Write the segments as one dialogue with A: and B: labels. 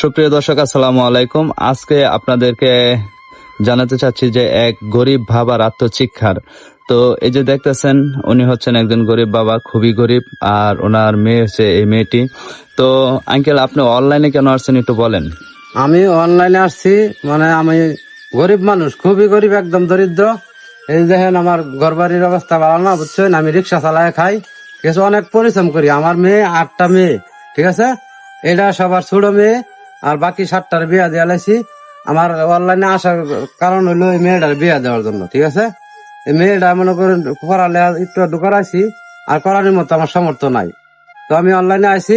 A: সুপ্রিয় দর্শক, আসসালামু আলাইকুম। আজকে আপনাদেরকে জানাতে চাচ্ছি যে এক গরিব বাবার আত্মচিক্ষার তো এই যে দেখতেছেন, উনি হচ্ছেন একজন গরিব বাবা, খুবই গরিব, আর ওনার মেয়ে হচ্ছে এই মেয়েটি। তো আঙ্কেল, আপনি অনলাইনে কেন আসছেন একটু বলেন।
B: আমি অনলাইনে আসছি মানে আমি গরিব মানুষ, খুবই গরিব, একদম দরিদ্র। এই দেখেন, আমার ঘর বাড়ির অবস্থা ভালো না, বুঝছেন? আমি রিক্সা চালায় খাই। ঠিক আছে অনেক পরিশ্রম করি। আমার মেয়ে আটটা মেয়ে, ঠিক আছে? এটা সবার ছোট মেয়ে। আর বাকি সাতটার বিয়া দেওয়া লাইছি আমার অনলাইনে আসার কারণ হলো এই মেয়েটার বিয়া দেওয়ার জন্য, ঠিক আছে? এই মেয়েটা মনে করেন করালে একটু একটু করাইছি, আর করানোর মতো আমার সামর্থ্য নাই। তো আমি অনলাইনে আইছি,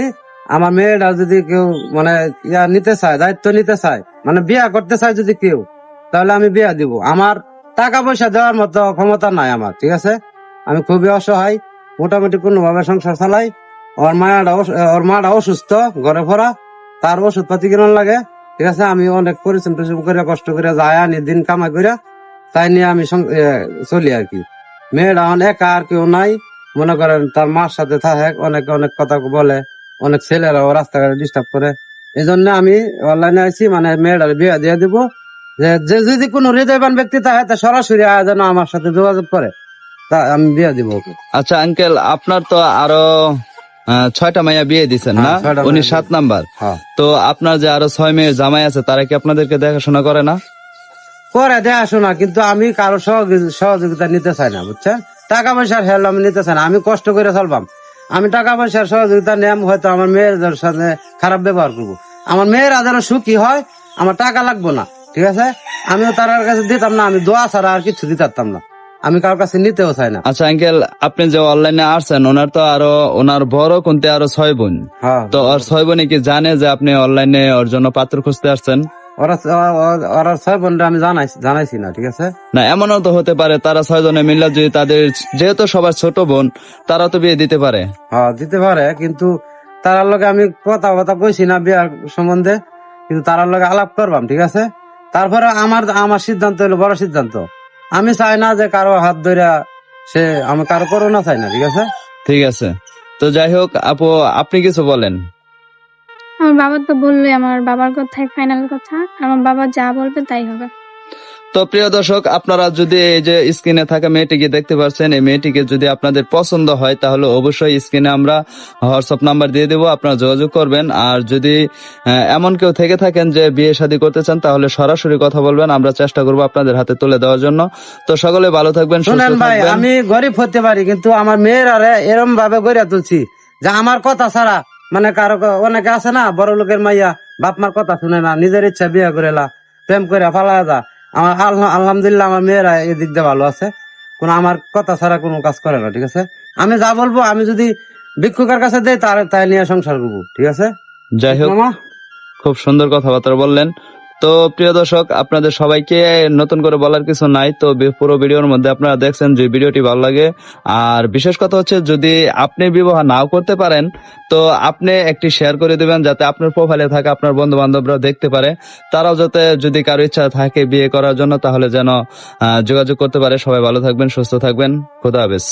B: আমার মেয়েটা যদি কেউ মানে ইয়া নিতে চায়, দায়িত্ব নিতে চায় মানে বিয়া করতে চায় যদি কেউ, তাহলে আমি বিয়া দিব। আমার টাকা পয়সা দেওয়ার মতো ক্ষমতা নাই আমার, ঠিক আছে? আমি খুবই অসহায়, মোটামুটি কোনোভাবে সংসার চালাই। ওর মায়াটা ওর মাটা অসুস্থ, ঘরে ভরা। তার ওষুধ পাতি কেনার লাগে? ঠিক আছে, আমি অনেক পরিশ্রম টরিশ্রম করে কষ্ট করে যাই আনি দিন কামাই করে তাই নিয়ে আমি চলি আর কি। মেয়েটা অনেক আর কেউ নাই। মনে করেন তার মার সাথে থাকে, অনেক অনেক কথা বলে, অনেক ছেলেরাও রাস্তাঘাটে ডিস্টার্ব করে। এই জন্য আমি অনলাইনে আছি মানে মেয়েটার বিয়ে দিয়ে দিব। যে যদি কোনো হৃদয়বান ব্যক্তি থাকে, তা সরাসরি আয় যেন আমার সাথে যোগাযোগ করে, তা আমি বিয়ে দিব ওকে।
A: আচ্ছা আঙ্কেল আপনার তো আরও ছয়টা মাইয়া বিয়ে দিচ্ছেন না?
B: হ্যাঁ,
A: উনি সাত নাম্বার।
B: হ্যাঁ।
A: তো আপনার যে আরও ছয় মেয়ের জামাই আছে তারা কি আপনাদেরকে দেখাশোনা করে না?
B: করে দেখাশোনা কিন্তু আমি কারও সহযোগিতা নিতে চাই না বুঝছেন? টাকা পয়সার হেল্প আমি নিতে চাই না আমি কষ্ট করে চলবাম। আমি টাকা পয়সার সহযোগিতা নেম হয়তো আমার মেয়ের সাথে খারাপ ব্যবহার করব। আমার মেয়েরা যেন সুখী হয় আমার টাকা লাগবো না ঠিক আছে? আমিও তার কাছে দিতাম না আমি দোয়া ছাড়া আর কিছু দিতাম না। আমি কারোর কাছে নিতেও চাই না।
A: আচ্ছা আঙ্কেল আপনি যে অনলাইনে আসছেন ওনার তো আরও ওনার বড় কোনতে আরও ছয় বোন।
B: হ্যাঁ।
A: তো ওর ছয় বোনে কি জানে যে আপনি অনলাইনে ওর জন্য পাত্র খুঁজতে আসছেন?
B: ওরা ওরা- ছয় আমি জানাইছি জানাইছি না ঠিক আছে?
A: না এমনও তো হতে পারে তারা ছয় জনে মিললে যদি তাদের যেহেতু সবার ছোট বোন তারা তো বিয়ে দিতে পারে।
B: হ্যাঁ দিতে পারে কিন্তু তার লগে আমি কথা কথা কইছি না বিয়ার সম্বন্ধে কিন্তু তার লগে আলাপ করবাম ঠিক আছে? তারপরে আমার আমার সিদ্ধান্ত হলো বড় সিদ্ধান্ত। আমি চাই না যে কারও হাত ধরে সে আমি কারও করোনা চাই না ঠিক আছে?
A: ঠিক আছে। তো যাই হোক আপু আপনি কিছু বলেন।
C: আমার বাবা তো বললে আমার বাবার কথাই ফাইনাল কথা। আমার বাবা যা বলবে তাই হবে।
A: তো প্রিয় দর্শক আপনারা যদি এই যে স্ক্রিনে থাকা মেয়েটিকে দেখতে পাচ্ছেন এই মেয়েটিকে যদি আপনাদের পছন্দ হয় তাহলে অবশ্যই স্ক্রিনে আমরা হোয়াটসঅ্যাপ নাম্বার দিয়ে দেবো আপনারা যোগাযোগ করবেন। আর যদি এমন কেউ থেকে থাকেন যে বিয়ে শাদী করতে চান তাহলে সরাসরি কথা বলবেন আমরা চেষ্টা করব আপনাদের হাতে তুলে দেওয়ার জন্য। তো সকলে ভালো থাকবেন সুস্থ
B: শুনেন ভাই
A: থাকবেন।
B: আমি গরিব হতে পারি কিন্তু আমার মেয়ের মেয়েরা এরম ভাবে গড়িয়া তুলছি যে আমার কথা ছাড়া মানে কারও অনেকে আছে না বড় লোকের মাইয়া বাপ মার কথা শুনে না নিজের ইচ্ছা বিয়ে করেলা প্রেম করে ফালা যা। আমার আল্লাহ- আলহামদুলিল্লাহ আমার মেয়েরা এদিক দিয়ে ভালো আছে। কোন আমার কথা ছাড়া কোনো কাজ করে না ঠিক আছে? আমি যা বলব আমি যদি ভিক্ষুকের কাছে দেই তার তাই নিয়ে সংসার করব ঠিক আছে?
A: যাই হোক খুব সুন্দর কথাবার্তা বললেন। তো প্রিয় দর্শক, আপনাদের সবাইকে নতুন করে বলার কিছু নাই। তো পুরো ভিডিওর মধ্যে আপনারা দেখছেন যে ভিডিওটি ভালো লাগে। আর বিশেষ কথা হচ্ছে, যদি আপনি বিবাহ নাও করতে পারেন, তো আপনি একটি শেয়ার করে দিবেন যাতে আপনার প্রোফাইলে থাকা আপনার বন্ধু বান্ধবরা দেখতে পারে। তারাও যাতে যদি কারও ইচ্ছা থাকে বিয়ে করার জন্য, তাহলে যেন যোগাযোগ করতে পারে। সবাই ভালো থাকবেন, সুস্থ থাকবেন। খোদা হাফেজ।